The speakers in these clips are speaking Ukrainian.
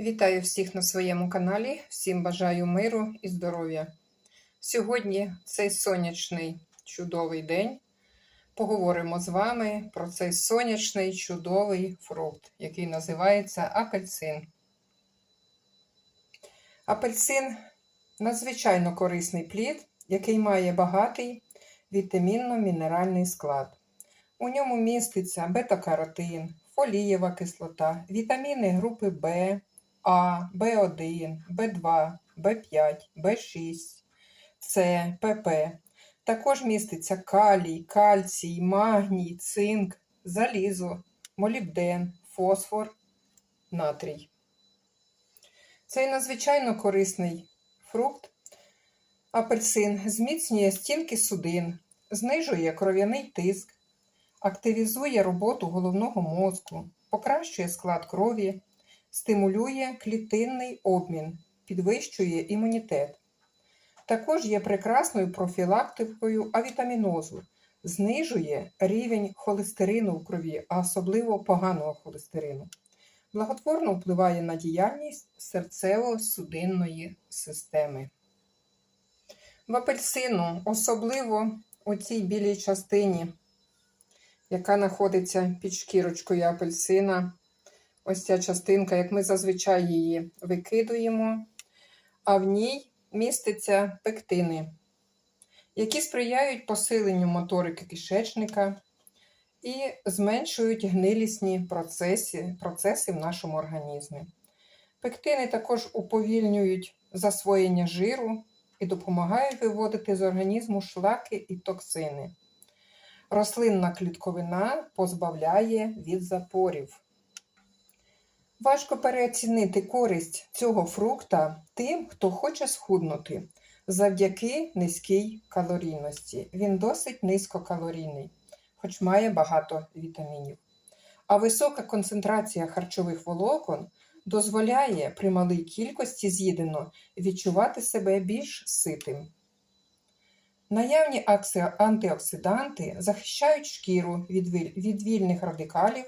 Вітаю всіх на своєму каналі. Всім бажаю миру і здоров'я. Сьогодні цей сонячний чудовий день. Поговоримо з вами про цей сонячний чудовий фрукт, який називається апельсин. Апельсин надзвичайно корисний плід, який має багатий вітамінно-мінеральний склад. У ньому міститься бета-каротин, фолієва кислота, вітаміни групи В, А, В1, В2, В5, В6, С, ПП. Також міститься калій, кальцій, магній, цинк, залізо, молібден, фосфор, натрій. Цей надзвичайно корисний фрукт, апельсин, зміцнює стінки судин, знижує кров'яний тиск, активізує роботу головного мозку, покращує склад крові, стимулює клітинний обмін, підвищує імунітет. Також є прекрасною профілактикою авітамінозу, знижує рівень холестерину в крові, а особливо поганого холестерину. Благотворно впливає на діяльність серцево-судинної системи. В апельсину, особливо у цій білій частині, яка знаходиться під шкірочкою апельсина, ось ця частинка, як ми зазвичай її викидуємо, а в ній містяться пектини, які сприяють посиленню моторики кишечника і зменшують гнилісні процеси, процеси в нашому організмі. Пектини також уповільнюють засвоєння жиру і допомагають виводити з організму шлаки і токсини. Рослинна клітковина позбавляє від запорів. Важко переоцінити користь цього фрукта тим, хто хоче схуднути завдяки низькій калорійності. Він досить низькокалорійний, хоч має багато вітамінів. А висока концентрація харчових волокон дозволяє при малій кількості з'їдено відчувати себе більш ситим. Наявні антиоксиданти захищають шкіру від вільних радикалів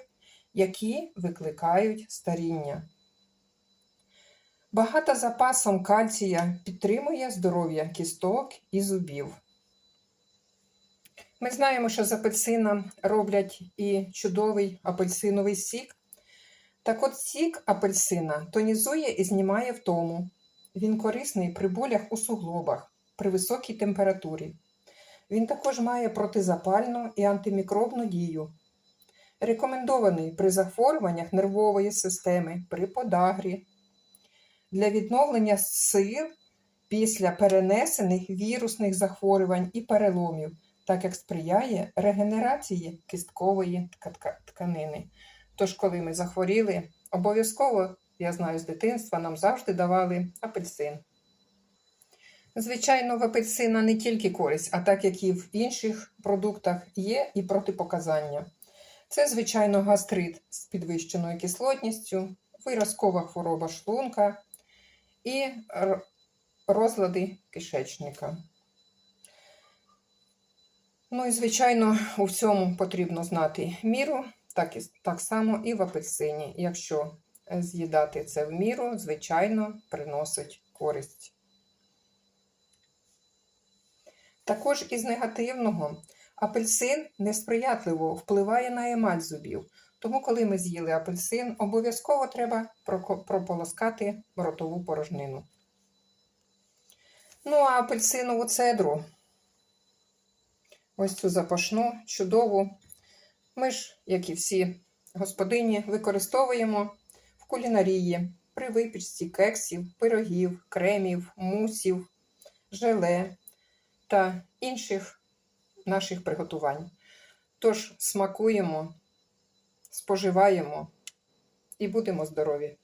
які викликають старіння. Багата запасом кальція підтримує здоров'я кісток і зубів. Ми знаємо, що з апельсина роблять і чудовий апельсиновий сік. Так от сік апельсина тонізує і знімає втому. Він корисний при болях у суглобах при високій температурі. Він також має протизапальну і антимікробну дію. Рекомендований при захворюваннях нервової системи, при подагрі, для відновлення сил після перенесених вірусних захворювань і переломів, так як сприяє регенерації кісткової тканини. Тож, коли ми захворіли, обов'язково, я знаю з дитинства, нам завжди давали апельсин. Звичайно, в апельсина не тільки користь, а так як і в інших продуктах є і протипоказання. Це, звичайно, гастрит з підвищеною кислотністю, виразкова хвороба шлунка і розлади кишечника. Ну і, звичайно, у всьому потрібно знати міру, так, і, так само і в апельсині. Якщо з'їдати це в міру, звичайно, приносить користь. Також із негативного. Апельсин несприятливо впливає на емаль зубів, тому, коли ми з'їли апельсин, обов'язково треба прополоскати ротову порожнину. Ну, а апельсинову цедру, ось цю запашну, чудову. Ми ж, як і всі господині, використовуємо в кулінарії при випічці кексів, пирогів, кремів, мусів, желе та інших наших приготувань. Тож смакуємо, споживаємо і будемо здорові!